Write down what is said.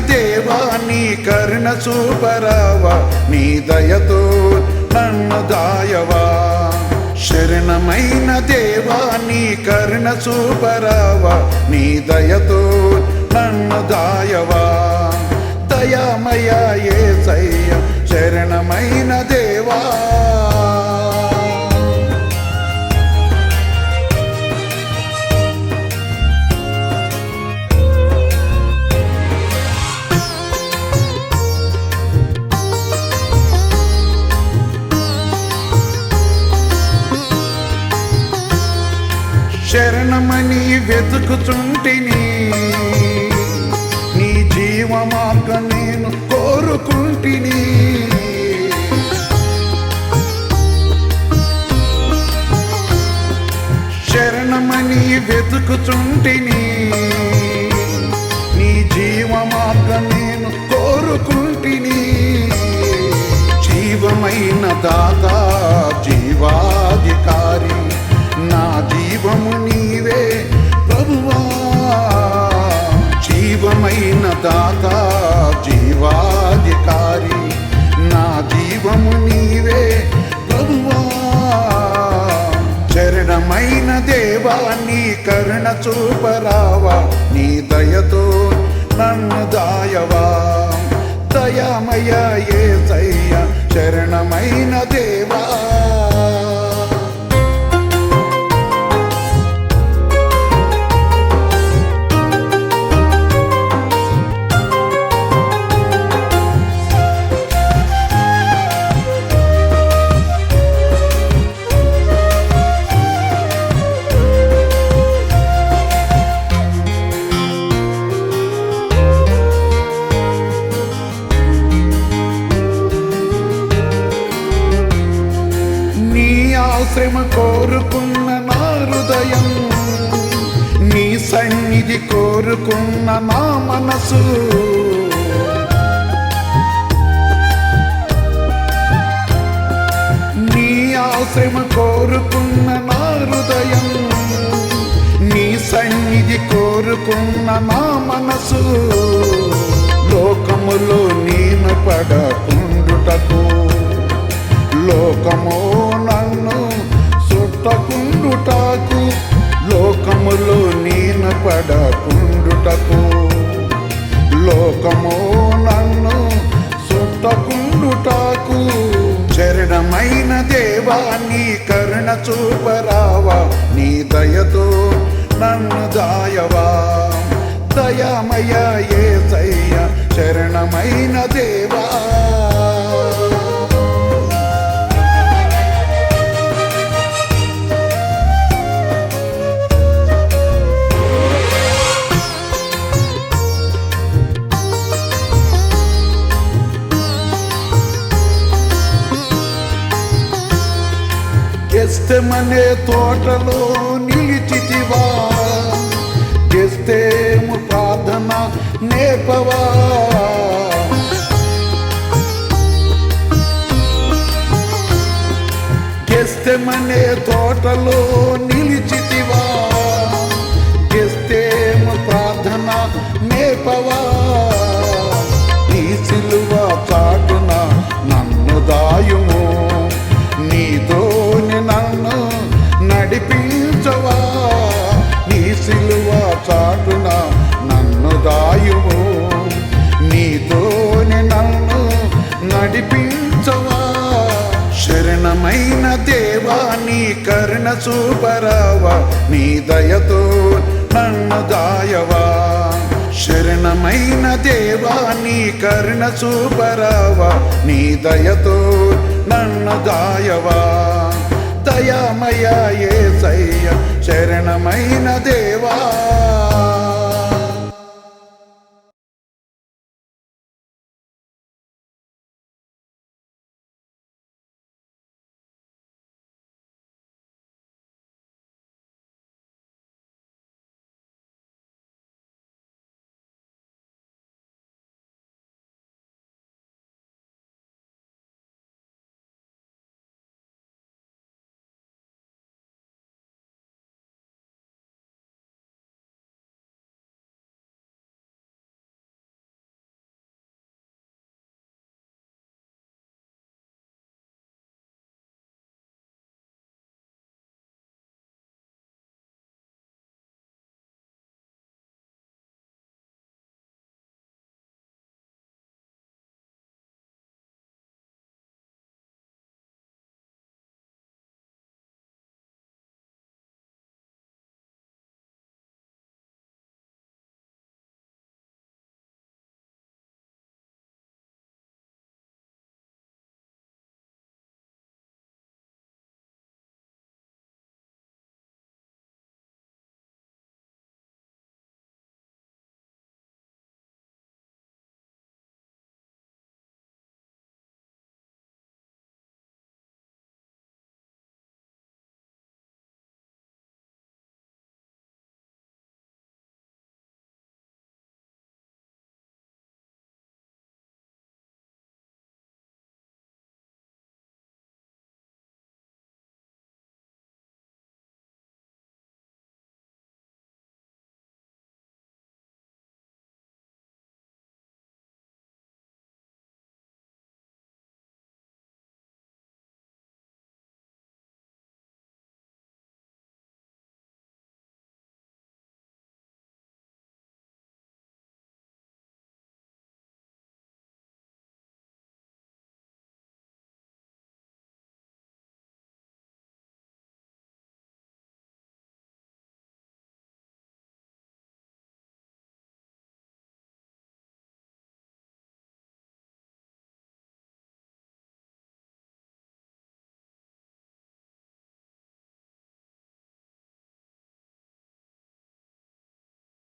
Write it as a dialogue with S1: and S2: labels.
S1: దేవా నీ కరుణ చూపరావా నీ దయతో నన్ను దాయవా. శరణమైన దేవా నీ కరుణ చూపరావా నీ దయతో నన్ను దాయవా. దయామయ ఏ శరణమైన దేవా. శరణమని వెతుకుచుంటిని. నీ జీవ మార్గం నేను కోరుకుంటుని. శరణమని వెతుకుచుంటిని. నీ జీవ మార్గం నేను కోరుకుంటుని. జీవమైన దాదా నీ కరుణ చూపరావా నీ దయతో నన్ను దాయవా. దయామయ ఏ శరణ శ్రమ కోరుకున్న నా హృదయం నీ సన్నిధి కోరుకున్న నా మనసు. నీ ఆశ్రమ కోరుకున్న నా హృదయం నీ సన్నిధి కోరుకున్న నా మనసు. లోకములో నేను పడకు. లోకము నన్ను చుట్టకుండుటకు. శరణమైన దేవా నీ కరుణ చూపరావా. నీ దయతో నన్ను దాయవా. దయామయ ఏ శరణమైన దేవా. గెస్తమనే తోటలో నిలిచితివా? గెస్తేము ప్రార్థన నేపవా గెస్తమనే తోటలో నిలిచితివా? గెస్తేము ప్రార్థన నేపవా సిలువ చాటున నన్ను దాయువు నీతోనే నన్ను నడిపించవా. శరణమైన దేవా నీ కరుణ చూపరావా. నీ దయతో నన్ను దాయవా. శరణమైన దేవా నీ కరుణ చూపరావా. నీ దయతో నన్ను దాయవా. దయామయ ఏ శరణమైన దేవా